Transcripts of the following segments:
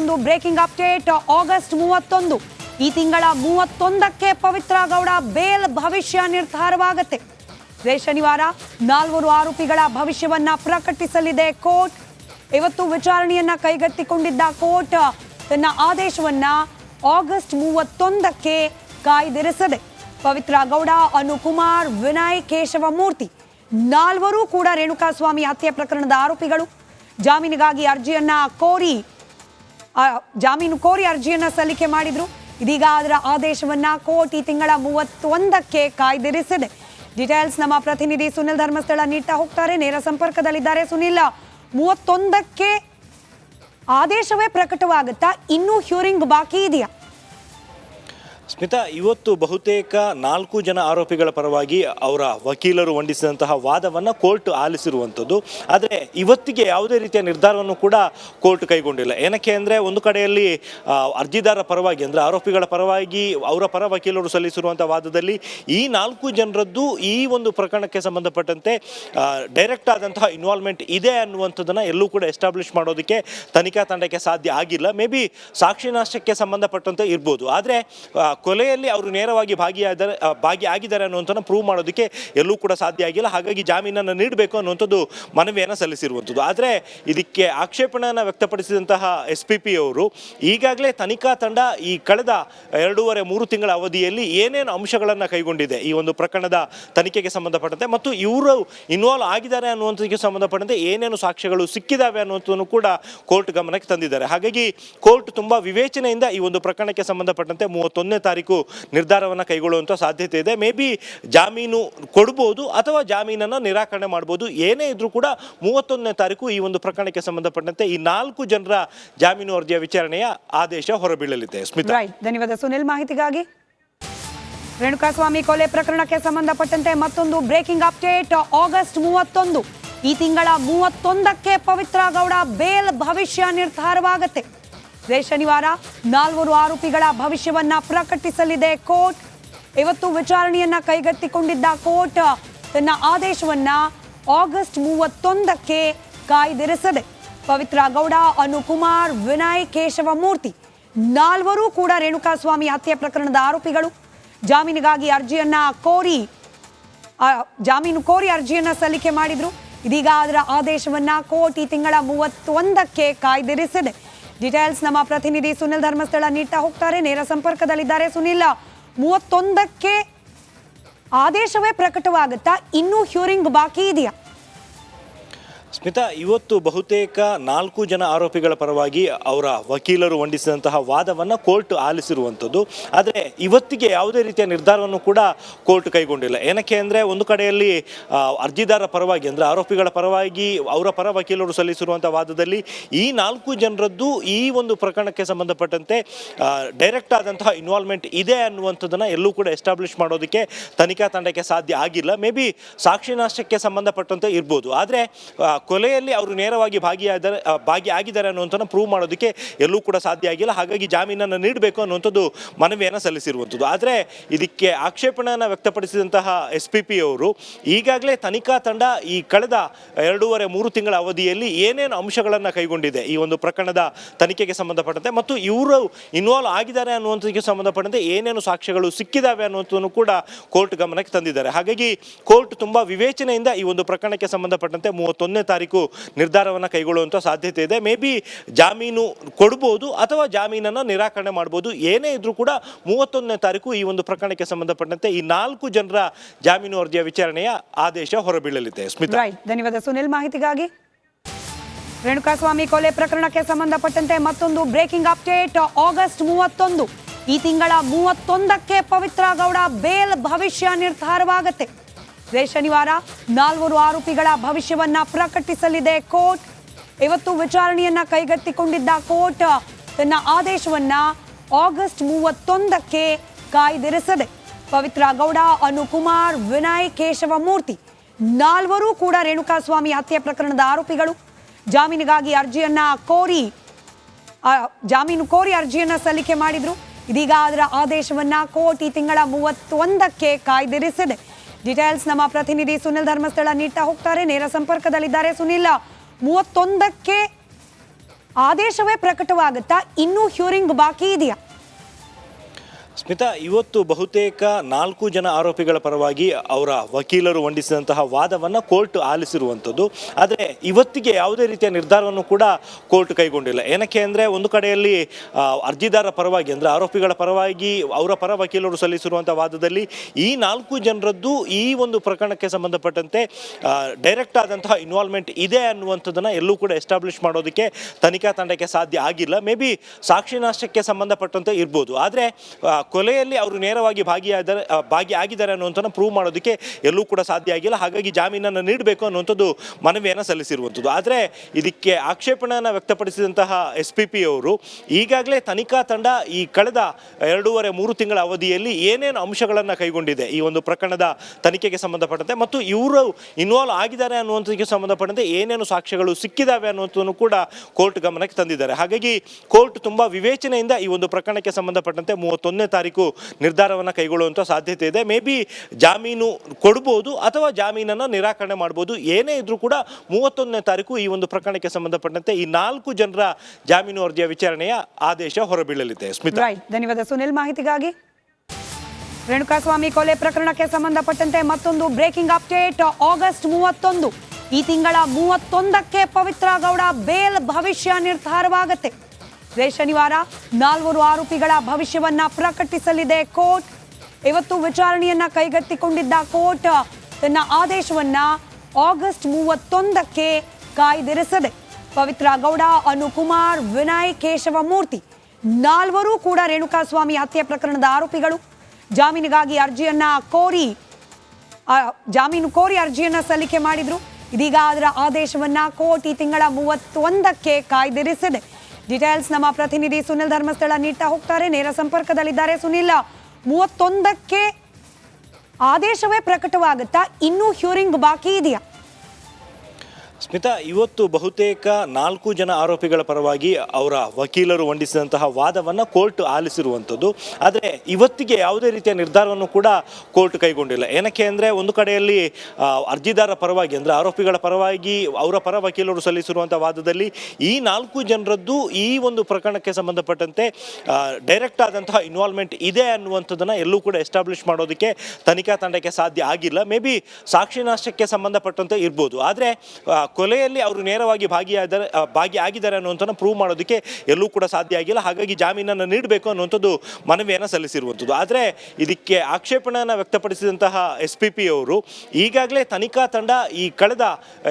ಮತ್ತೊಂದು breaking update August ಮೂವತ್ತೊಂದು. ಈ ತಿಂಗಳ ಮೂವತ್ತೊಂದಕ್ಕೆ ಪವಿತ್ರ ಗೌಡ ಬೇಲ್ ಭವಿಷ್ಯ ನಿರ್ಧಾರವಾಗುತ್ತೆ. ಶನಿವಾರ ನಾಲ್ವರು ಆರೋಪಿಗಳ ಭವಿಷ್ಯವನ್ನ ಪ್ರಕಟಿಸಲಿದೆ ಕೋರ್ಟ್. ಇವತ್ತು ವಿಚಾರಣೆಯನ್ನ ಕೈಗೆತ್ತಿಕೊಂಡಿದ್ದ ಕೋರ್ಟ್ ತನ್ನ ಆದೇಶವನ್ನ ಆಗಸ್ಟ್ ಮೂವತ್ತೊಂದಕ್ಕೆ ಕಾಯ್ದಿರಿಸದೆ. ಪವಿತ್ರ ಗೌಡ, ಅನುಕುಮಾರ್, ವಿನಯ್, ಕೇಶವಮೂರ್ತಿ ನಾಲ್ವರು ಕೂಡ ರೇಣುಕಾಸ್ವಾಮಿ ಹತ್ಯೆ ಪ್ರಕರಣದ ಆರೋಪಿಗಳು. ಜಾಮೀನಿಗಾಗಿ ಅರ್ಜಿಯನ್ನ ಕೋರಿ ಜಾಮೀನು ಕೋರಿ ಅರ್ಜಿಯನ್ನ ಸಲ್ಲಿಕೆ ಮಾಡಿದ್ರು. ಇದೀಗ ಅದರ ಆದೇಶವನ್ನ ಕೋರ್ಟ್ ಈ ತಿಂಗಳ ಮೂವತ್ತೊಂದಕ್ಕೆ ಕಾಯ್ದಿರಿಸಿದೆ. ಡೀಟೇಲ್ಸ್ ನಮ್ಮ ಪ್ರತಿನಿಧಿ ಸುನಿಲ್ ಧರ್ಮಸ್ಥಳ ನೀಡ್ತಾ ಹೋಗ್ತಾರೆ. ನೇರ ಸಂಪರ್ಕದಲ್ಲಿದ್ದಾರೆ ಸುನಿಲ್. ಮೂವತ್ತೊಂದಕ್ಕೆ ಆದೇಶವೇ ಪ್ರಕಟವಾಗುತ್ತಾ ಇನ್ನೂ ಹ್ಯೂರಿಂಗ್ ಬಾಕಿ ಇದೆಯಾ? ಸ್ಮಿತಾ, ಇವತ್ತು ಬಹುತೇಕ ನಾಲ್ಕು ಜನ ಆರೋಪಿಗಳ ಪರವಾಗಿ ಅವರ ವಕೀಲರು ಮಂಡಿಸಿದಂತಹ ವಾದವನ್ನು ಕೋರ್ಟ್ ಆಲಿಸಿರುವಂಥದ್ದು. ಆದರೆ ಇವತ್ತಿಗೆ ಯಾವುದೇ ರೀತಿಯ ನಿರ್ಧಾರವನ್ನು ಕೂಡ ಕೋರ್ಟ್ ಕೈಗೊಂಡಿಲ್ಲ. ಏನಕ್ಕೆ ಅಂದರೆ ಒಂದು ಕಡೆಯಲ್ಲಿ ಅರ್ಜಿದಾರ ಪರವಾಗಿ ಅಂದರೆ ಆರೋಪಿಗಳ ಪರವಾಗಿ ಅವರ ಪರ ವಕೀಲರು ಸಲ್ಲಿಸಿರುವಂಥ ವಾದದಲ್ಲಿ ಈ ನಾಲ್ಕು ಜನರದ್ದು ಈ ಒಂದು ಪ್ರಕರಣಕ್ಕೆ ಸಂಬಂಧಪಟ್ಟಂತೆ ಡೈರೆಕ್ಟ್ ಆದಂತಹ ಇನ್ವಾಲ್ವ್ಮೆಂಟ್ ಇದೆ ಅನ್ನುವಂಥದ್ದನ್ನು ಎಲ್ಲೂ ಕೂಡ ಎಸ್ಟಾಬ್ಲಿಷ್ ಮಾಡೋದಕ್ಕೆ ತನಿಖಾ ತಂಡಕ್ಕೆ ಸಾಧ್ಯ ಆಗಿಲ್ಲ. ಮೇ ಬಿ ಸಾಕ್ಷಿ ನಾಶಕ್ಕೆ ಸಂಬಂಧಪಟ್ಟಂತೆ ಇರ್ಬೋದು. ಆದರೆ ಕೊಲೆಯಲ್ಲಿ ಅವರು ನೇರವಾಗಿ ಭಾಗಿಯಾದರೆ ಭಾಗಿ ಭಾಗಿಯಾಗಿದ್ದಾರೆ ಅನ್ನುವಂಥದ್ದು ಪ್ರೂವ್ ಮಾಡೋದಕ್ಕೆ ಎಲ್ಲೂ ಕೂಡ ಸಾಧ್ಯ ಆಗಿಲ್ಲ. ಹಾಗಾಗಿ ಜಾಮೀನನ್ನು ನೀಡಬೇಕು ಅನ್ನುವಂಥದ್ದು ಮನವಿಯನ್ನು ಸಲ್ಲಿಸಿರುವಂಥದ್ದು. ಆದರೆ ಇದಕ್ಕೆ ಆಕ್ಷೇಪಣೆಯನ್ನು ವ್ಯಕ್ತಪಡಿಸಿದಂತಹ ಎಸ್ ಪಿ ಪಿ ಅವರು ಈಗಾಗಲೇ ತನಿಖಾ ತಂಡ ಈ ಕಳೆದ ಎರಡೂವರೆ, ಮೂರು ತಿಂಗಳ ಅವಧಿಯಲ್ಲಿ ಏನೇನು ಅಂಶಗಳನ್ನು ಕೈಗೊಂಡಿದೆ ಈ ಒಂದು ಪ್ರಕರಣದ ತನಿಖೆಗೆ ಸಂಬಂಧಪಟ್ಟಂತೆ ಮತ್ತು ಇವರು ಇನ್ವಾಲ್ವ್ ಆಗಿದ್ದಾರೆ ಅನ್ನುವಂಥದಕ್ಕೆ ಸಂಬಂಧಪಟ್ಟಂತೆ ಏನೇನು ಸಾಕ್ಷ್ಯಗಳು ಸಿಕ್ಕಿದಾವೆ ಅನ್ನುವಂಥದ್ದನ್ನು ಕೂಡ ಕೋರ್ಟ್ ಗಮನಕ್ಕೆ ತಂದಿದ್ದಾರೆ. ಹಾಗಾಗಿ ಕೋರ್ಟ್ ತುಂಬ ವಿವೇಚನೆಯಿಂದ ಈ ಒಂದು ಪ್ರಕರಣಕ್ಕೆ ಸಂಬಂಧಪಟ್ಟಂತೆ ಮೂವತ್ತೊಂದನೇ ತಾರೀಕು ನಿರ್ಧಾರವನ್ನು ಕೈಗೊಳ್ಳುವಂಥ ಸಾಧ್ಯತೆ ಇದೆ. ಮೇ ಬಿ ಜಾಮೀನು ಕೊಡ್ಬೋದು ಅಥವಾ ಜಾಮೀನನ್ನು ನಿರಾಕರಣೆ ಮಾಡ್ಬೋದು. ಏನೇ ಇದ್ರೂ ಕೂಡ ಮೂವತ್ತೊಂದನೇ ತಾರೀಕು ಈ ಒಂದು ಪ್ರಕರಣಕ್ಕೆ ಸಂಬಂಧಪಟ್ಟಂತೆ ಈ ನಾಲ್ಕು ಜನರ ಜಾಮೀನು ಅರ್ಜಿಯ ವಿಚಾರಣೆಯ ಆದೇಶ ಹೊರಬೀಳಲಿದೆ. ಸ್ಮಿತಾ. ಧನ್ಯವಾದ ಸುನಿಲ್ ಮಾಹಿತಿಗಾಗಿ. ರೇಣುಕಾಸ್ವಾಮಿ ಕೊಲೆ ಪ್ರಕರಣಕ್ಕೆ ಸಂಬಂಧಪಟ್ಟಂತೆ ಮತ್ತೊಂದು ಬ್ರೇಕಿಂಗ್ ಅಪ್ಡೇಟ್. ಆಗಸ್ಟ್ ಮೂವತ್ತೊಂದು. ಈ ತಿಂಗಳ ಮೂವತ್ತೊಂದಕ್ಕೆ ಪವಿತ್ರ ಗೌಡ ಬೇಲ್ ಭವಿಷ್ಯ ನಿರ್ಧಾರವಾಗುತ್ತೆ. ಇದೇ ಶನಿವಾರ ನಾಲ್ವರು ಆರೋಪಿಗಳ ಭವಿಷ್ಯವನ್ನ ಪ್ರಕಟಿಸಲಿದೆ ಕೋರ್ಟ್. ಇವತ್ತು ವಿಚಾರಣೆಯನ್ನ ಕೈಗೆತ್ತಿಕೊಂಡಿದ್ದ ಕೋರ್ಟ್ ತನ್ನ ಆದೇಶವನ್ನ ಆಗಸ್ಟ್ ಮೂವತ್ತೊಂದಕ್ಕೆ ಕಾಯ್ದಿರಿಸದೆ. ಪವಿತ್ರ ಗೌಡ, ಅನುಕುಮಾರ್, ವಿನಯ್, ಕೇಶವಮೂರ್ತಿ ನಾಲ್ವರು ಕೂಡ ರೇಣುಕಾಸ್ವಾಮಿ ಹತ್ಯೆ ಪ್ರಕರಣದ ಆರೋಪಿಗಳು. ಜಾಮೀನಿಗಾಗಿ ಅರ್ಜಿಯನ್ನ ಕೋರಿ ಜಾಮೀನು ಕೋರಿ ಅರ್ಜಿಯನ್ನ ಸಲ್ಲಿಕೆ ಮಾಡಿದ್ರು. ಇದೀಗ ಅದರ ಆದೇಶವನ್ನ ಕೋರ್ಟ್ ಈ ತಿಂಗಳ ಮೂವತ್ತೊಂದಕ್ಕೆ ಕಾಯ್ದಿರಿಸಿದೆ. ಡೀಟೇಲ್ಸ್ ನಮ್ಮ ಪ್ರತಿನಿಧಿ ಸುನಿಲ್ ಧರ್ಮಸ್ಥಳ ನೀಡ್ತಾ ಹೋಗ್ತಾರೆ. ನೇರ ಸಂಪರ್ಕದಲ್ಲಿದ್ದಾರೆ ಸುನಿಲ್. ಮೂವತ್ತೊಂದಕ್ಕೆ ಆದೇಶವೇ ಪ್ರಕಟವಾಗುತ್ತಾ ಇನ್ನೂ ಹ್ಯೂರಿಂಗ್ ಬಾಕಿ ಇದೆಯಾ? ಸ್ಮಿತಾ, ಇವತ್ತು ಬಹುತೇಕ ನಾಲ್ಕು ಜನ ಆರೋಪಿಗಳ ಪರವಾಗಿ ಅವರ ವಕೀಲರು ಮಂಡಿಸಿದಂತಹ ವಾದವನ್ನು ಕೋರ್ಟ್ ಆಲಿಸಿರುವಂಥದ್ದು. ಆದರೆ ಇವತ್ತಿಗೆ ಯಾವುದೇ ರೀತಿಯ ನಿರ್ಧಾರವನ್ನು ಕೂಡ ಕೋರ್ಟ್ ಕೈಗೊಂಡಿಲ್ಲ. ಏನಕ್ಕೆ ಅಂದರೆ ಒಂದು ಕಡೆಯಲ್ಲಿ ಅರ್ಜಿದಾರ ಪರವಾಗಿ ಅಂದರೆ ಆರೋಪಿಗಳ ಪರವಾಗಿ ಅವರ ಪರ ವಕೀಲರು ಸಲ್ಲಿಸಿರುವಂಥ ವಾದದಲ್ಲಿ ಈ ನಾಲ್ಕು ಜನರದ್ದು ಈ ಒಂದು ಪ್ರಕರಣಕ್ಕೆ ಸಂಬಂಧಪಟ್ಟಂತೆ ಡೈರೆಕ್ಟ್ ಆದಂತಹ ಇನ್ವಾಲ್ವ್ಮೆಂಟ್ ಇದೆ ಅನ್ನುವಂಥದ್ದನ್ನು ಎಲ್ಲೂ ಕೂಡ ಎಸ್ಟಾಬ್ಲಿಷ್ ಮಾಡೋದಕ್ಕೆ ತನಿಖಾ ತಂಡಕ್ಕೆ ಸಾಧ್ಯ ಆಗಿಲ್ಲ. ಮೇ ಬಿ ಸಾಕ್ಷಿ ನಾಶಕ್ಕೆ ಸಂಬಂಧಪಟ್ಟಂತೆ ಇರ್ಬೋದು. ಆದರೆ ಕೊಲೆಯಲ್ಲಿ ಅವರು ನೇರವಾಗಿ ಭಾಗಿಯಾದರೆ ಭಾಗಿ ಆಗಿದ್ದಾರೆ ಅನ್ನುವಂಥದ್ದು ಪ್ರೂವ್ ಮಾಡೋದಕ್ಕೆ ಎಲ್ಲೂ ಕೂಡ ಸಾಧ್ಯ ಆಗಿಲ್ಲ. ಹಾಗಾಗಿ ಜಾಮೀನನ್ನು ನೀಡಬೇಕು ಅನ್ನುವಂಥದ್ದು ಮನವಿಯನ್ನು ಸಲ್ಲಿಸಿರುವಂಥದ್ದು. ಆದರೆ ಇದಕ್ಕೆ ಆಕ್ಷೇಪಣೆಯನ್ನು ವ್ಯಕ್ತಪಡಿಸಿದಂತಹ ಎಸ್ ಪಿ ಪಿ ಅವರು ಈಗಾಗಲೇ ತನಿಖಾ ತಂಡ ಈ ಕಳೆದ ಎರಡೂವರೆ, ಮೂರು ತಿಂಗಳ ಅವಧಿಯಲ್ಲಿ ಏನೇನು ಅಂಶಗಳನ್ನು ಕೈಗೊಂಡಿದೆ ಈ ಒಂದು ಪ್ರಕರಣದ ತನಿಖೆಗೆ ಸಂಬಂಧಪಟ್ಟಂತೆ ಮತ್ತು ಇವರು ಇನ್ವಾಲ್ವ್ ಆಗಿದ್ದಾರೆ ಅನ್ನುವಂಥದ್ದಕ್ಕೆ ಸಂಬಂಧಪಟ್ಟಂತೆ ಏನೇನು ಸಾಕ್ಷ್ಯಗಳು ಸಿಕ್ಕಿದಾವೆ ಅನ್ನುವಂಥದ್ದನ್ನು ಕೂಡ ಕೋರ್ಟ್ ಗಮನಕ್ಕೆ ತಂದಿದ್ದಾರೆ. ಹಾಗಾಗಿ ಕೋರ್ಟ್ ತುಂಬ ವಿವೇಚನೆಯಿಂದ ಈ ಒಂದು ಪ್ರಕರಣಕ್ಕೆ ಸಂಬಂಧಪಟ್ಟಂತೆ ಮೂವತ್ತೊಂದನೇ ತಾರೀಕು ನಿರ್ಧಾರವನ್ನು ಕೈಗೊಳ್ಳುವಂಥ ಸಾಧ್ಯತೆ ಇದೆ. ಮೇ ಬಿ ಜಾಮೀನು ಕೊಡ್ಬೋದು ಅಥವಾ ಜಾಮೀನನ್ನು ನಿರಾಕರಣೆ ಮಾಡ್ಬೋದು. ಏನೇ ಇದ್ರೂ ಕೂಡ ಮೂವತ್ತೊಂದನೇ ತಾರೀಕು ಈ ಒಂದು ಪ್ರಕರಣಕ್ಕೆ ಸಂಬಂಧಪಟ್ಟಂತೆ ಈ ನಾಲ್ಕು ಜನರ ಜಾಮೀನು ಅರ್ಜಿಯ ವಿಚಾರಣೆಯ ಆದೇಶ ಹೊರಬೀಳಲಿದೆ. ಸ್ಮಿತಾ. ಧನ್ಯವಾದ ಸುನಿಲ್ ಮಾಹಿತಿಗಾಗಿ. ರೇಣುಕಾಸ್ವಾಮಿ ಕೊಲೆ ಪ್ರಕರಣಕ್ಕೆ ಸಂಬಂಧಪಟ್ಟಂತೆ ಮತ್ತೊಂದು ಬ್ರೇಕಿಂಗ್ ಅಪ್ಡೇಟ್. ಆಗಸ್ಟ್ ಮೂವತ್ತೊಂದು. ಈ ತಿಂಗಳ ಮೂವತ್ತೊಂದಕ್ಕೆ ಪವಿತ್ರ ಗೌಡ ಬೇಲ್ ಭವಿಷ್ಯ ನಿರ್ಧಾರವಾಗುತ್ತೆ. ಇದೇ ಶನಿವಾರ ನಾಲ್ವರು ಆರೋಪಿಗಳ ಭವಿಷ್ಯವನ್ನ ಪ್ರಕಟಿಸಲಿದೆ ಕೋರ್ಟ್. ಇವತ್ತು ವಿಚಾರಣೆಯನ್ನ ಕೈಗೆತ್ತಿಕೊಂಡಿದ್ದ ಕೋರ್ಟ್ ತನ್ನ ಆದೇಶವನ್ನ ಆಗಸ್ಟ್ ಮೂವತ್ತೊಂದಕ್ಕೆ ಕಾಯ್ದಿರಿಸದೆ. ಪವಿತ್ರ ಗೌಡ, ಅನುಕುಮಾರ್, ವಿನಯ್ ಕೇಶವಮೂರ್ತಿ ನಾಲ್ವರು ಕೂಡ ರೇಣುಕಾಸ್ವಾಮಿ ಹತ್ಯೆ ಪ್ರಕರಣದ ಆರೋಪಿಗಳು. ಜಾಮೀನಿಗಾಗಿ ಅರ್ಜಿಯನ್ನ ಕೋರಿ ಜಾಮೀನು ಕೋರಿ ಅರ್ಜಿಯನ್ನ ಸಲ್ಲಿಕೆ ಮಾಡಿದ್ರು. ಇದೀಗ ಅದರ ಆದೇಶವನ್ನ ಕೋರ್ಟ್ ಈ ತಿಂಗಳ ಮೂವತ್ತೊಂದಕ್ಕೆ ಕಾಯ್ದಿರಿಸಿದೆ. ಡೀಟೇಲ್ಸ್ ನಮ್ಮ ಪ್ರತಿನಿಧಿ ಸುನಿಲ್ ಧರ್ಮಸ್ಥಳ ನೀಡ್ತಾ ಹೋಗ್ತಾರೆ. ನೇರ ಸಂಪರ್ಕದಲ್ಲಿದ್ದಾರೆ ಸುನಿಲ್. ಮೂವತ್ತೊಂದಕ್ಕೆ ಆದೇಶವೇ ಪ್ರಕಟವಾಗುತ್ತಾ ಇನ್ನೂ ಹ್ಯೂರಿಂಗ್ ಬಾಕಿ ಇದೆಯಾ? ಸ್ಮಿತಾ, ಇವತ್ತು ಬಹುತೇಕ ನಾಲ್ಕು ಜನ ಆರೋಪಿಗಳ ಪರವಾಗಿ ಅವರ ವಕೀಲರು ಮಂಡಿಸಿದಂತಹ ವಾದವನ್ನು ಕೋರ್ಟ್ ಆಲಿಸಿರುವಂಥದ್ದು. ಆದರೆ ಇವತ್ತಿಗೆ ಯಾವುದೇ ರೀತಿಯ ನಿರ್ಧಾರವನ್ನು ಕೂಡ ಕೋರ್ಟ್ ಕೈಗೊಂಡಿಲ್ಲ. ಏನಕ್ಕೆ ಅಂದರೆ ಒಂದು ಕಡೆಯಲ್ಲಿ ಅರ್ಜಿದಾರ ಪರವಾಗಿ ಅಂದರೆ ಆರೋಪಿಗಳ ಪರವಾಗಿ ಅವರ ಪರ ವಕೀಲರು ಸಲ್ಲಿಸಿರುವಂಥ ವಾದದಲ್ಲಿ ಈ ನಾಲ್ಕು ಜನರದ್ದು ಈ ಒಂದು ಪ್ರಕರಣಕ್ಕೆ ಸಂಬಂಧಪಟ್ಟಂತೆ ಡೈರೆಕ್ಟ್ ಆದಂತಹ ಇನ್ವಾಲ್ವ್ಮೆಂಟ್ ಇದೆ ಅನ್ನುವಂಥದ್ದನ್ನು ಎಲ್ಲೂ ಕೂಡ ಎಸ್ಟಾಬ್ಲಿಷ್ ಮಾಡೋದಕ್ಕೆ ತನಿಖಾ ತಂಡಕ್ಕೆ ಸಾಧ್ಯ ಆಗಿಲ್ಲ. ಮೇ ಬಿ ಸಾಕ್ಷಿ ನಾಶಕ್ಕೆ ಸಂಬಂಧಪಟ್ಟಂತೆ ಇರ್ಬೋದು. ಆದರೆ ಕೊಲೆಯಲ್ಲಿ ಅವರು ನೇರವಾಗಿ ಭಾಗಿಯಾದರೆ ಭಾಗಿ ಆಗಿದ್ದಾರೆ ಅನ್ನುವಂಥದ್ದು ಪ್ರೂವ್ ಮಾಡೋದಕ್ಕೆ ಎಲ್ಲೂ ಕೂಡ ಸಾಧ್ಯ ಆಗಿಲ್ಲ. ಹಾಗಾಗಿ ಜಾಮೀನನ್ನು ನೀಡಬೇಕು ಅನ್ನುವಂಥದ್ದು ಮನವಿಯನ್ನು ಸಲ್ಲಿಸಿರುವಂಥದ್ದು. ಆದರೆ ಇದಕ್ಕೆ ಆಕ್ಷೇಪಣೆಯನ್ನು ವ್ಯಕ್ತಪಡಿಸಿದಂತಹ ಎಸ್ ಪಿ ಅವರು ಈಗಾಗಲೇ ತನಿಖಾ ತಂಡ ಈ ಕಳೆದ ಎರಡೂವರೆ, ಮೂರು ತಿಂಗಳ ಅವಧಿಯಲ್ಲಿ ಏನೇನು ಅಂಶಗಳನ್ನು ಕೈಗೊಂಡಿದೆ ಈ ಒಂದು ಪ್ರಕರಣದ ತನಿಖೆಗೆ ಸಂಬಂಧಪಟ್ಟಂತೆ ಮತ್ತು ಇವರು ಇನ್ವಾಲ್ವ್ ಆಗಿದ್ದಾರೆ ಅನ್ನುವಂಥದಕ್ಕೆ ಸಂಬಂಧಪಟ್ಟಂತೆ ಏನೇನು ಸಾಕ್ಷ್ಯಗಳು ಸಿಕ್ಕಿದಾವೆ ಅನ್ನುವಂಥದ್ದನ್ನು ಕೂಡ ಕೋರ್ಟ್ ಗಮನಕ್ಕೆ ತಂದಿದ್ದಾರೆ. ಹಾಗಾಗಿ ಕೋರ್ಟ್ ತುಂಬ ವಿವೇಚನೆಯಿಂದ ಈ ಒಂದು ಪ್ರಕರಣಕ್ಕೆ ಸಂಬಂಧಪಟ್ಟಂತೆ ಮೂವತ್ತೊಂದನೇ ತಾರೀಕು ನಿರ್ಧಾರವನ್ನು ಕೈಗೊಳ್ಳುವಂಥ ಸಾಧ್ಯತೆ ಇದೆ. ಮೇ ಬಿ ಜಾಮೀನು ಕೊಡ್ಬೋದು ಅಥವಾ ಜಾಮೀನನ್ನು ನಿರಾಕರಣೆ ಮಾಡ್ಬೋದು. ಏನೇ ಇದ್ರೂ ಕೂಡ ಮೂವತ್ತೊಂದನೇ ತಾರೀಕು ಈ ಒಂದು ಪ್ರಕರಣಕ್ಕೆ ಸಂಬಂಧಪಟ್ಟಂತೆ ಈ ನಾಲ್ಕು ಜನರ ಜಾಮೀನು ಅರ್ಜಿಯ ವಿಚಾರಣೆಯ ಆದೇಶ ಹೊರಬೀಳಲಿದೆ. ಸ್ಮಿತಾ. ಧನ್ಯವಾದ. ಸುನಿಲ್ ಮಾಹಿತಿಗಾಗಿ ರೇಣುಕಾಸ್ವಾಮಿ ಕೊಲೆ ಪ್ರಕರಣಕ್ಕೆ ಸಂಬಂಧಪಟ್ಟಂತೆ ಮತ್ತೊಂದು ಬ್ರೇಕಿಂಗ್ ಅಪ್ಡೇಟ್ ಆಗಸ್ಟ್ ಮೂವತ್ತೊಂದು. ಈ ತಿಂಗಳ ಮೂವತ್ತೊಂದಕ್ಕೆ ಪವಿತ್ರ ಗೌಡ, ಬೇಲ್ ಭವಿಷ್ಯ ನಿರ್ಧಾರವಾಗುತ್ತೆ. ಇದೇ ಶನಿವಾರ ನಾಲ್ವರು ಆರೋಪಿಗಳ ಭವಿಷ್ಯವನ್ನ ಪ್ರಕಟಿಸಲಿದೆ ಕೋರ್ಟ್. ಇವತ್ತು ವಿಚಾರಣೆಯನ್ನ ಕೈಗೆತ್ತಿಕೊಂಡಿದ್ದ ಕೋರ್ಟ್ ತನ್ನ ಆದೇಶವನ್ನ ಆಗಸ್ಟ್ ಮೂವತ್ತೊಂದಕ್ಕೆ ಕಾಯ್ದಿರಿಸದೆ. ಪವಿತ್ರ ಗೌಡ, ಅನುಕುಮಾರ್, ವಿನಯ್ ಕೇಶವಮೂರ್ತಿ ನಾಲ್ವರು ಕೂಡ ರೇಣುಕಾಸ್ವಾಮಿ ಹತ್ಯೆ ಪ್ರಕರಣದ ಆರೋಪಿಗಳು. ಜಾಮೀನಿಗಾಗಿ ಅರ್ಜಿಯನ್ನ ಕೋರಿ ಜಾಮೀನು ಕೋರಿ ಅರ್ಜಿಯನ್ನ ಸಲ್ಲಿಕೆ ಮಾಡಿದ್ರು. ಇದೀಗ ಅದರ ಆದೇಶವನ್ನ ಕೋರ್ಟ್ ಈ ತಿಂಗಳ ಮೂವತ್ತೊಂದಕ್ಕೆ ಕಾಯ್ದಿರಿಸಿದೆ. ಡೀಟೇಲ್ಸ್ ನಮ್ಮ ಪ್ರತಿನಿಧಿ ಸುನಿಲ್ ಧರ್ಮಸ್ಥಳ ನೀಡ್ತಾ ಹೋಗ್ತಾರೆ. ನೇರ ಸಂಪರ್ಕದಲ್ಲಿದ್ದಾರೆ ಸುನಿಲ್. ಮೂವತ್ತೊಂದಕ್ಕೆ ಆದೇಶವೇ ಪ್ರಕಟವಾಗುತ್ತಾ, ಇನ್ನೂ ಹ್ಯೂರಿಂಗ್ ಬಾಕಿ ಇದೆಯಾ? ಸ್ಮಿತಾ, ಇವತ್ತು ಬಹುತೇಕ ನಾಲ್ಕು ಜನ ಆರೋಪಿಗಳ ಪರವಾಗಿ ಅವರ ವಕೀಲರು ಮಂಡಿಸಿದಂತಹ ವಾದವನ್ನು ಕೋರ್ಟ್ ಆಲಿಸಿರುವಂಥದ್ದು. ಆದರೆ ಇವತ್ತಿಗೆ ಯಾವುದೇ ರೀತಿಯ ನಿರ್ಧಾರವನ್ನು ಕೂಡ ಕೋರ್ಟ್ ಕೈಗೊಂಡಿಲ್ಲ. ಏನಕ್ಕೆ ಅಂದರೆ ಒಂದು ಕಡೆಯಲ್ಲಿ ಅರ್ಜಿದಾರ ಪರವಾಗಿ ಅಂದರೆ ಆರೋಪಿಗಳ ಪರವಾಗಿ ಅವರ ಪರ ವಕೀಲರು ಸಲ್ಲಿಸಿರುವಂಥ ವಾದದಲ್ಲಿ ಈ ನಾಲ್ಕು ಜನರದ್ದು ಈ ಒಂದು ಪ್ರಕರಣಕ್ಕೆ ಸಂಬಂಧಪಟ್ಟಂತೆ ಡೈರೆಕ್ಟ್ ಆದಂತಹ ಇನ್ವಾಲ್ವ್ಮೆಂಟ್ ಇದೆ ಅನ್ನುವಂಥದ್ದನ್ನು ಎಲ್ಲೂ ಕೂಡ ಎಸ್ಟಾಬ್ಲಿಷ್ ಮಾಡೋದಕ್ಕೆ ತನಿಖಾ ತಂಡಕ್ಕೆ ಸಾಧ್ಯ ಆಗಿಲ್ಲ. ಮೇ ಬಿ ಸಾಕ್ಷಿ ನಾಶಕ್ಕೆ ಸಂಬಂಧಪಟ್ಟಂತೆ ಇರ್ಬೋದು. ಆದರೆ ಕೊಲೆಯಲ್ಲಿ ಅವರು ನೇರವಾಗಿ ಭಾಗಿಯಾದರೆ ಭಾಗಿ ಭಾಗಿಯಾಗಿದ್ದಾರೆ ಅನ್ನುವಂಥದ್ದು ಪ್ರೂವ್ ಮಾಡೋದಕ್ಕೆ ಎಲ್ಲೂ ಕೂಡ ಸಾಧ್ಯ ಆಗಿಲ್ಲ. ಹಾಗಾಗಿ ಜಾಮೀನನ್ನು ನೀಡಬೇಕು ಅನ್ನುವಂಥದ್ದು ಮನವಿಯನ್ನು ಸಲ್ಲಿಸಿರುವಂಥದ್ದು. ಆದರೆ ಇದಕ್ಕೆ ಆಕ್ಷೇಪಣೆಯನ್ನು ವ್ಯಕ್ತಪಡಿಸಿದಂತಹ ಎಸ್ ಪಿ ಪಿ ಅವರು ಈಗಾಗಲೇ ತನಿಖಾ ತಂಡ ಈ ಕಳೆದ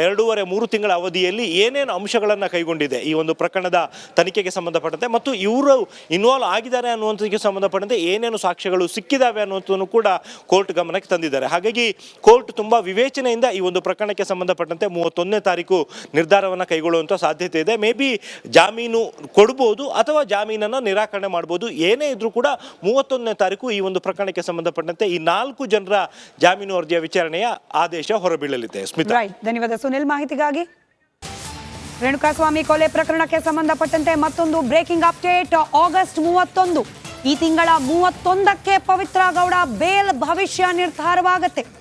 ಎರಡೂವರೆ, ಮೂರು ತಿಂಗಳ ಅವಧಿಯಲ್ಲಿ ಏನೇನು ಅಂಶಗಳನ್ನು ಕೈಗೊಂಡಿದೆ ಈ ಒಂದು ಪ್ರಕರಣದ ತನಿಖೆಗೆ ಸಂಬಂಧಪಟ್ಟಂತೆ ಮತ್ತು ಇವರು ಇನ್ವಾಲ್ವ್ ಆಗಿದ್ದಾರೆ ಅನ್ನುವಂಥದಕ್ಕೆ ಸಂಬಂಧಪಟ್ಟಂತೆ ಏನೇನು ಸಾಕ್ಷ್ಯಗಳು ಸಿಕ್ಕಿದಾವೆ ಅನ್ನುವಂಥದ್ದನ್ನು ಕೂಡ ಕೋರ್ಟ್ ಗಮನಕ್ಕೆ ತಂದಿದ್ದಾರೆ. ಹಾಗಾಗಿ ಕೋರ್ಟ್ ತುಂಬ ವಿವೇಚನೆಯಿಂದ ಈ ಒಂದು ಪ್ರಕರಣಕ್ಕೆ ಸಂಬಂಧಪಟ್ಟಂತೆ ಮೂವತ್ತೊಂದನೇ ತಾರೀಕು ನಿರ್ಧಾರವನ್ನು ಕೈಗೊಳ್ಳುವಂಥ ಸಾಧ್ಯತೆ ಇದೆ. ಮೇ ಬಿ ಜಾಮೀನು ಕೊಡ್ಬೋದು ಅಥವಾ ಜಾಮೀನನ್ನು ನಿರಾಕರಣೆ ಮಾಡ್ಬೋದು. ಏನೇ ಇದ್ರೂ ಕೂಡ ಮೂವತ್ತೊಂದನೇ ತಾರೀಕು ಈ ಒಂದು ಪ್ರಕರಣಕ್ಕೆ ಸಂಬಂಧಪಟ್ಟಂತೆ ಈ ನಾಲ್ಕು ಜನರ ಜಾಮೀನು ಅರ್ಜಿಯ ವಿಚಾರಣೆಯ ಆದೇಶ ಹೊರಬೀಳಲಿದೆ. ಸ್ಮಿತಾ. ಧನ್ಯವಾದ ಸುನಿಲ್ ಮಾಹಿತಿಗಾಗಿ. ರೇಣುಕಾಸ್ವಾಮಿ ಕೊಲೆ ಪ್ರಕರಣಕ್ಕೆ ಸಂಬಂಧಪಟ್ಟಂತೆ ಮತ್ತೊಂದು ಬ್ರೇಕಿಂಗ್ ಅಪ್ಡೇಟ್. ಆಗಸ್ಟ್ ಮೂವತ್ತೊಂದು. ಈ ತಿಂಗಳ ಮೂವತ್ತೊಂದಕ್ಕೆ ಪವಿತ್ರ ಗೌಡ ಬೇಲ್ ಭವಿಷ್ಯ ನಿರ್ಧಾರವಾಗುತ್ತೆ.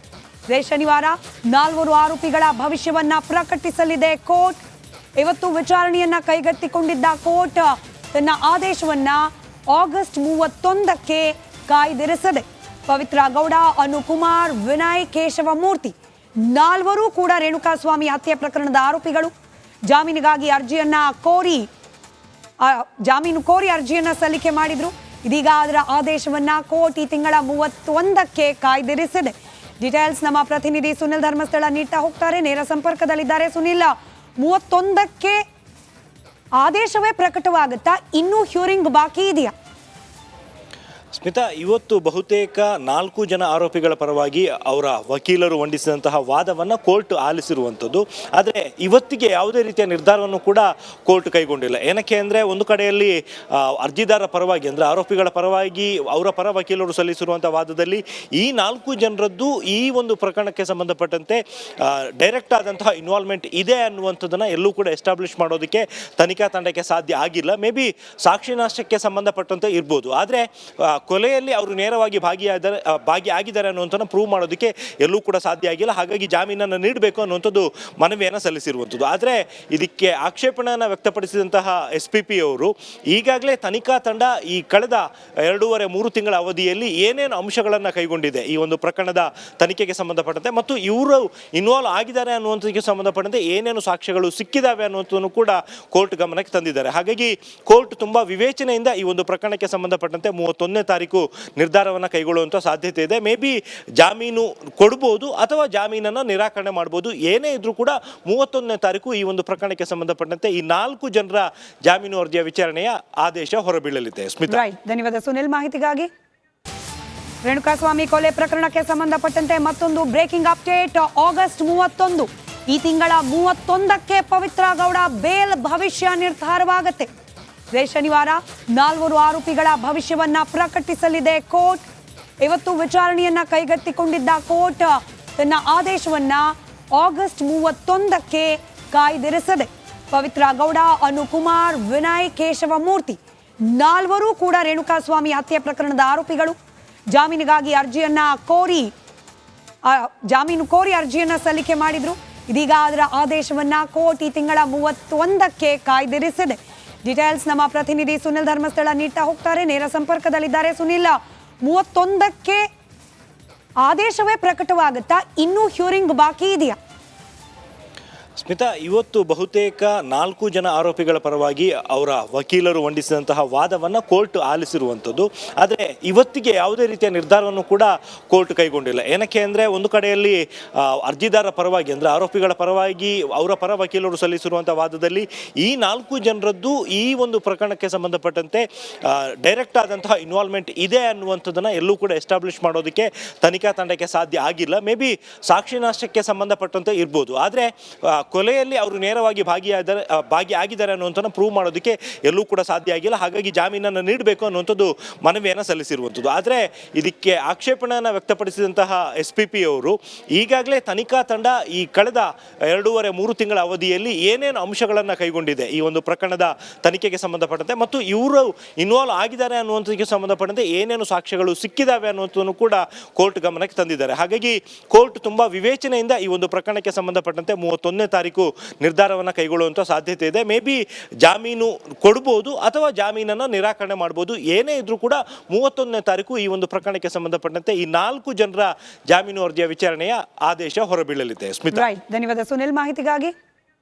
ಇದೇ ಶನಿವಾರ ನಾಲ್ವರು ಆರೋಪಿಗಳ ಭವಿಷ್ಯವನ್ನ ಪ್ರಕಟಿಸಲಿದೆ ಕೋರ್ಟ್. ಇವತ್ತು ವಿಚಾರಣೆಯನ್ನ ಕೈಗೆತ್ತಿಕೊಂಡಿದ್ದ ಕೋರ್ಟ್ ತನ್ನ ಆದೇಶವನ್ನ ಆಗಸ್ಟ್ ಮೂವತ್ತೊಂದಕ್ಕೆ ಕಾಯ್ದಿರಿಸದೆ. ಪವಿತ್ರ ಗೌಡ, ಅನುಕುಮಾರ್, ವಿನಯ್ ಕೇಶವಮೂರ್ತಿ ನಾಲ್ವರು ಕೂಡ ರೇಣುಕಾಸ್ವಾಮಿ ಹತ್ಯೆ ಪ್ರಕರಣದ ಆರೋಪಿಗಳು. ಜಾಮೀನಿಗಾಗಿ ಅರ್ಜಿಯನ್ನ ಕೋರಿ ಜಾಮೀನು ಕೋರಿ ಅರ್ಜಿಯನ್ನ ಸಲ್ಲಿಕೆ ಮಾಡಿದ್ರು. ಇದೀಗ ಅದರ ಆದೇಶವನ್ನ ಕೋರ್ಟ್ ಈ ತಿಂಗಳ ಮೂವತ್ತೊಂದಕ್ಕೆ ಕಾಯ್ದಿರಿಸಿದೆ. ಡೀಟೇಲ್ಸ್ ನಮ್ಮ ಪ್ರತಿನಿಧಿ ಸುನಿಲ್ ಧರ್ಮಸ್ಥಳ ನೀಡ್ತಾ ಹೋಗ್ತಾರೆ. ನೇರ ಸಂಪರ್ಕದಲ್ಲಿದ್ದಾರೆ ಸುನಿಲ್. ಮೂವತ್ತೊಂದಕ್ಕೆ ಆದೇಶವೇ ಪ್ರಕಟವಾಗುತ್ತಾ ಇನ್ನೂ ಹ್ಯೂರಿಂಗ್ ಬಾಕಿ ಇದೆಯಾ? ಸ್ಮಿತಾ, ಇವತ್ತು ಬಹುತೇಕ ನಾಲ್ಕು ಜನ ಆರೋಪಿಗಳ ಪರವಾಗಿ ಅವರ ವಕೀಲರು ಮಂಡಿಸಿದಂತಹ ವಾದವನ್ನು ಕೋರ್ಟ್ ಆಲಿಸಿರುವಂಥದ್ದು. ಆದರೆ ಇವತ್ತಿಗೆ ಯಾವುದೇ ರೀತಿಯ ನಿರ್ಧಾರವನ್ನು ಕೂಡ ಕೋರ್ಟ್ ಕೈಗೊಂಡಿಲ್ಲ. ಏನಕ್ಕೆ ಅಂದರೆ ಒಂದು ಕಡೆಯಲ್ಲಿ ಅರ್ಜಿದಾರ ಪರವಾಗಿ ಅಂದರೆ ಆರೋಪಿಗಳ ಪರವಾಗಿ ಅವರ ಪರ ವಕೀಲರು ಸಲ್ಲಿಸಿರುವಂಥ ವಾದದಲ್ಲಿ ಈ ನಾಲ್ಕು ಜನರದ್ದು ಈ ಒಂದು ಪ್ರಕರಣಕ್ಕೆ ಸಂಬಂಧಪಟ್ಟಂತೆ ಡೈರೆಕ್ಟ್ ಆದಂತಹ ಇನ್ವಾಲ್ವ್ಮೆಂಟ್ ಇದೆ ಅನ್ನುವಂಥದ್ದನ್ನು ಎಲ್ಲೂ ಕೂಡ ಎಸ್ಟಾಬ್ಲಿಷ್ ಮಾಡೋದಕ್ಕೆ ತನಿಖಾ ತಂಡಕ್ಕೆ ಸಾಧ್ಯ ಆಗಿಲ್ಲ. ಮೇ ಬಿ ಸಾಕ್ಷಿ ನಾಶಕ್ಕೆ ಸಂಬಂಧಪಟ್ಟಂತೆ ಇರ್ಬೋದು. ಆದರೆ ಕೊಲೆಯಲ್ಲಿ ಅವರು ನೇರವಾಗಿ ಭಾಗಿಯಾದರೆ ಭಾಗಿ ಭಾಗಿಯಾಗಿದ್ದಾರೆ ಅನ್ನುವಂಥದ್ದು ಪ್ರೂವ್ ಮಾಡೋದಕ್ಕೆ ಎಲ್ಲೂ ಕೂಡ ಸಾಧ್ಯ ಆಗಿಲ್ಲ. ಹಾಗಾಗಿ ಜಾಮೀನನ್ನು ನೀಡಬೇಕು ಅನ್ನುವಂಥದ್ದು ಮನವಿಯನ್ನು ಸಲ್ಲಿಸಿರುವಂಥದ್ದು. ಆದರೆ ಇದಕ್ಕೆ ಆಕ್ಷೇಪಣೆಯನ್ನು ವ್ಯಕ್ತಪಡಿಸಿದಂತಹ ಎಸ್ ಪಿ ಪಿ ಅವರು ಈಗಾಗಲೇ ತನಿಖಾ ತಂಡ ಈ ಕಳೆದ ಎರಡೂವರೆ, ಮೂರು ತಿಂಗಳ ಅವಧಿಯಲ್ಲಿ ಏನೇನು ಅಂಶಗಳನ್ನು ಕೈಗೊಂಡಿದೆ ಈ ಒಂದು ಪ್ರಕರಣದ ತನಿಖೆಗೆ ಸಂಬಂಧಪಟ್ಟಂತೆ ಮತ್ತು ಇವರು ಇನ್ವಾಲ್ವ್ ಆಗಿದ್ದಾರೆ ಅನ್ನುವಂಥದಕ್ಕೆ ಸಂಬಂಧಪಟ್ಟಂತೆ ಏನೇನು ಸಾಕ್ಷ್ಯಗಳು ಸಿಕ್ಕಿದಾವೆ ಅನ್ನುವಂಥದ್ದನ್ನು ಕೂಡ ಕೋರ್ಟ್ ಗಮನಕ್ಕೆ ತಂದಿದ್ದಾರೆ. ಹಾಗಾಗಿ ಕೋರ್ಟ್ ತುಂಬ ವಿವೇಚನೆಯಿಂದ ಈ ಒಂದು ಪ್ರಕರಣಕ್ಕೆ ಸಂಬಂಧಪಟ್ಟಂತೆ ಮೂವತ್ತೊಂದನೇ ತಾರೀಕು ನಿರ್ಧಾರವನ್ನು ಕೈಗೊಳ್ಳುವಂಥ ಸಾಧ್ಯತೆ ಇದೆ. ಮೇ ಬಿ ಜಾಮೀನು ಕೊಡ್ಬೋದು ಅಥವಾ ಜಾಮೀನನ್ನು ನಿರಾಕರಣೆ ಮಾಡ್ಬೋದು. ಏನೇ ಇದ್ರೂ ಕೂಡ ಮೂವತ್ತೊಂದನೇ ತಾರೀಕು ಈ ಒಂದು ಪ್ರಕರಣಕ್ಕೆ ಸಂಬಂಧಪಟ್ಟಂತೆ ಈ ನಾಲ್ಕು ಜನರ ಜಾಮೀನು ಅರ್ಜಿಯ ವಿಚಾರಣೆಯ ಆದೇಶ ಹೊರಬೀಳಲಿದೆ. ಸ್ಮಿತಾ. ಧನ್ಯವಾದ ಸುನಿಲ್ ಮಾಹಿತಿಗಾಗಿ. ರೇಣುಕಾಸ್ವಾಮಿ ಕೊಲೆ ಪ್ರಕರಣಕ್ಕೆ ಸಂಬಂಧಪಟ್ಟಂತೆ ಮತ್ತೊಂದು ಬ್ರೇಕಿಂಗ್ ಅಪ್ಡೇಟ್ ಆಗಸ್ಟ್ ಮೂವತ್ತೊಂದು. ಈ ತಿಂಗಳ ಮೂವತ್ತೊಂದಕ್ಕೆ ಪವಿತ್ರ ಗೌಡ, ಬೇಲ್ ಭವಿಷ್ಯ ನಿರ್ಧಾರವಾಗತ್ತೆ. ಶನಿವಾರ ನಾಲ್ವರು ಆರೋಪಿಗಳ ಭವಿಷ್ಯವನ್ನ ಪ್ರಕಟಿಸಲಿದೆ ಕೋರ್ಟ್. ಇವತ್ತು ವಿಚಾರಣೆಯನ್ನ ಕೈಗೆತ್ತಿಕೊಂಡಿದ್ದ ಕೋರ್ಟ್ ತನ್ನ ಆದೇಶವನ್ನ ಆಗಸ್ಟ್ ಮೂವತ್ತೊಂದಕ್ಕೆ ಕಾಯ್ದಿರಿಸದೆ. ಪವಿತ್ರ ಗೌಡ, ಅನುಕುಮಾರ್, ವಿನಯ್, ಕೇಶವಮೂರ್ತಿ ನಾಲ್ವರು ಕೂಡ ರೇಣುಕಾಸ್ವಾಮಿ ಹತ್ಯೆ ಪ್ರಕರಣದ ಆರೋಪಿಗಳು. ಜಾಮೀನಿಗಾಗಿ ಅರ್ಜಿಯನ್ನ ಕೋರಿ ಜಾಮೀನು ಕೋರಿ ಅರ್ಜಿಯನ್ನ ಸಲ್ಲಿಕೆ ಮಾಡಿದ್ರು. ಇದೀಗ ಅದರ ಆದೇಶವನ್ನ ಕೋರ್ಟ್ ಈ ತಿಂಗಳ ಮೂವತ್ತೊಂದಕ್ಕೆ ಕಾಯ್ದಿರಿಸಿದೆ. ಡೀಟೇಲ್ಸ್ ನಮ್ಮ ಪ್ರತಿನಿಧಿ ಸುನಿಲ್ ಧರ್ಮಸ್ಥಳ ನೀಡ್ತಾ ಹೋಗ್ತಾರೆ. ನೇರ ಸಂಪರ್ಕದಲ್ಲಿದ್ದಾರೆ ಸುನಿಲ್. ಮೂವತ್ತೊಂದಕ್ಕೆ ಆದೇಶವೇ ಪ್ರಕಟವಾಗುತ್ತಾ ಇನ್ನೂ ಹ್ಯೂರಿಂಗ್ ಬಾಕಿ ಇದೆಯಾ? ಸ್ಮಿತಾ, ಇವತ್ತು ಬಹುತೇಕ ನಾಲ್ಕು ಜನ ಆರೋಪಿಗಳ ಪರವಾಗಿ ಅವರ ವಕೀಲರು ಮಂಡಿಸಿದಂತಹ ವಾದವನ್ನು ಕೋರ್ಟ್ ಆಲಿಸಿರುವಂಥದ್ದು. ಆದರೆ ಇವತ್ತಿಗೆ ಯಾವುದೇ ರೀತಿಯ ನಿರ್ಧಾರವನ್ನು ಕೂಡ ಕೋರ್ಟ್ ಕೈಗೊಂಡಿಲ್ಲ. ಏನಕ್ಕೆ ಅಂದರೆ ಒಂದು ಕಡೆಯಲ್ಲಿ ಅರ್ಜಿದಾರ ಪರವಾಗಿ ಅಂದರೆ ಆರೋಪಿಗಳ ಪರವಾಗಿ ಅವರ ಪರ ವಕೀಲರು ಸಲ್ಲಿಸಿರುವಂಥ ವಾದದಲ್ಲಿ ಈ ನಾಲ್ಕು ಜನರದ್ದು ಈ ಒಂದು ಪ್ರಕರಣಕ್ಕೆ ಸಂಬಂಧಪಟ್ಟಂತೆ ಡೈರೆಕ್ಟ್ ಆದಂತಹ ಇನ್ವಾಲ್ವ್ಮೆಂಟ್ ಇದೆ ಅನ್ನುವಂಥದ್ದನ್ನು ಎಲ್ಲೂ ಕೂಡ ಎಸ್ಟಾಬ್ಲಿಷ್ ಮಾಡೋದಕ್ಕೆ ತನಿಖಾ ತಂಡಕ್ಕೆ ಸಾಧ್ಯ ಆಗಿಲ್ಲ. ಮೇ ಬಿ ಸಾಕ್ಷಿ ನಾಶಕ್ಕೆ ಸಂಬಂಧಪಟ್ಟಂತೆ ಇರ್ಬೋದು. ಆದರೆ ಕೊಲೆಯಲ್ಲಿ ಅವರು ನೇರವಾಗಿ ಭಾಗಿಯಾದರೆ ಭಾಗಿ ಭಾಗಿಯಾಗಿದ್ದಾರೆ ಅನ್ನುವಂಥದ್ದು ಪ್ರೂವ್ ಮಾಡೋದಕ್ಕೆ ಎಲ್ಲೂ ಕೂಡ ಸಾಧ್ಯ ಆಗಿಲ್ಲ. ಹಾಗಾಗಿ ಜಾಮೀನನ್ನು ನೀಡಬೇಕು ಅನ್ನುವಂಥದ್ದು ಮನವಿಯನ್ನು ಸಲ್ಲಿಸಿರುವಂಥದ್ದು. ಆದರೆ ಇದಕ್ಕೆ ಆಕ್ಷೇಪಣೆಯನ್ನು ವ್ಯಕ್ತಪಡಿಸಿದಂತಹ ಎಸ್ ಪಿ ಪಿ ಅವರು ಈಗಾಗಲೇ ತನಿಖಾ ತಂಡ ಈ ಕಳೆದ ಎರಡೂವರೆ, ಮೂರು ತಿಂಗಳ ಅವಧಿಯಲ್ಲಿ ಏನೇನು ಅಂಶಗಳನ್ನು ಕೈಗೊಂಡಿದೆ ಈ ಒಂದು ಪ್ರಕರಣದ ತನಿಖೆಗೆ ಸಂಬಂಧಪಟ್ಟಂತೆ ಮತ್ತು ಇವರು ಇನ್ವಾಲ್ವ್ ಆಗಿದ್ದಾರೆ ಅನ್ನುವಂಥದಕ್ಕೆ ಸಂಬಂಧಪಟ್ಟಂತೆ ಏನೇನು ಸಾಕ್ಷ್ಯಗಳು ಸಿಕ್ಕಿದಾವೆ ಅನ್ನುವಂಥದ್ದನ್ನು ಕೂಡ ಕೋರ್ಟ್ ಗಮನಕ್ಕೆ ತಂದಿದ್ದಾರೆ. ಹಾಗಾಗಿ ಕೋರ್ಟ್ ತುಂಬ ವಿವೇಚನೆಯಿಂದ ಈ ಒಂದು ಪ್ರಕರಣಕ್ಕೆ ಸಂಬಂಧಪಟ್ಟಂತೆ ಮೂವತ್ತೊಂದನೇ ತಾರೀಕು ನಿರ್ಧಾರವನ್ನು ಕೈಗೊಳ್ಳುವಂಥ ಸಾಧ್ಯತೆ ಇದೆ. ಮೇ ಬಿ ಜಾಮೀನು ಕೊಡ್ಬೋದು ಅಥವಾ ಜಾಮೀನನ್ನು ನಿರಾಕರಣೆ ಮಾಡ್ಬೋದು. ಏನೇ ಇದ್ರೂ ಕೂಡ ಮೂವತ್ತೊಂದನೇ ತಾರೀಕು ಈ ಒಂದು ಪ್ರಕರಣಕ್ಕೆ ಸಂಬಂಧಪಟ್ಟಂತೆ ಈ ನಾಲ್ಕು ಜನರ ಜಾಮೀನು ಅರ್ಜಿಯ ವಿಚಾರಣೆಯ ಆದೇಶ ಹೊರಬೀಳಲಿದೆ. ಸ್ಮಿತ್. ಧನ್ಯವಾದ. ಸುನಿಲ್, ಮಾಹಿತಿಗಾಗಿ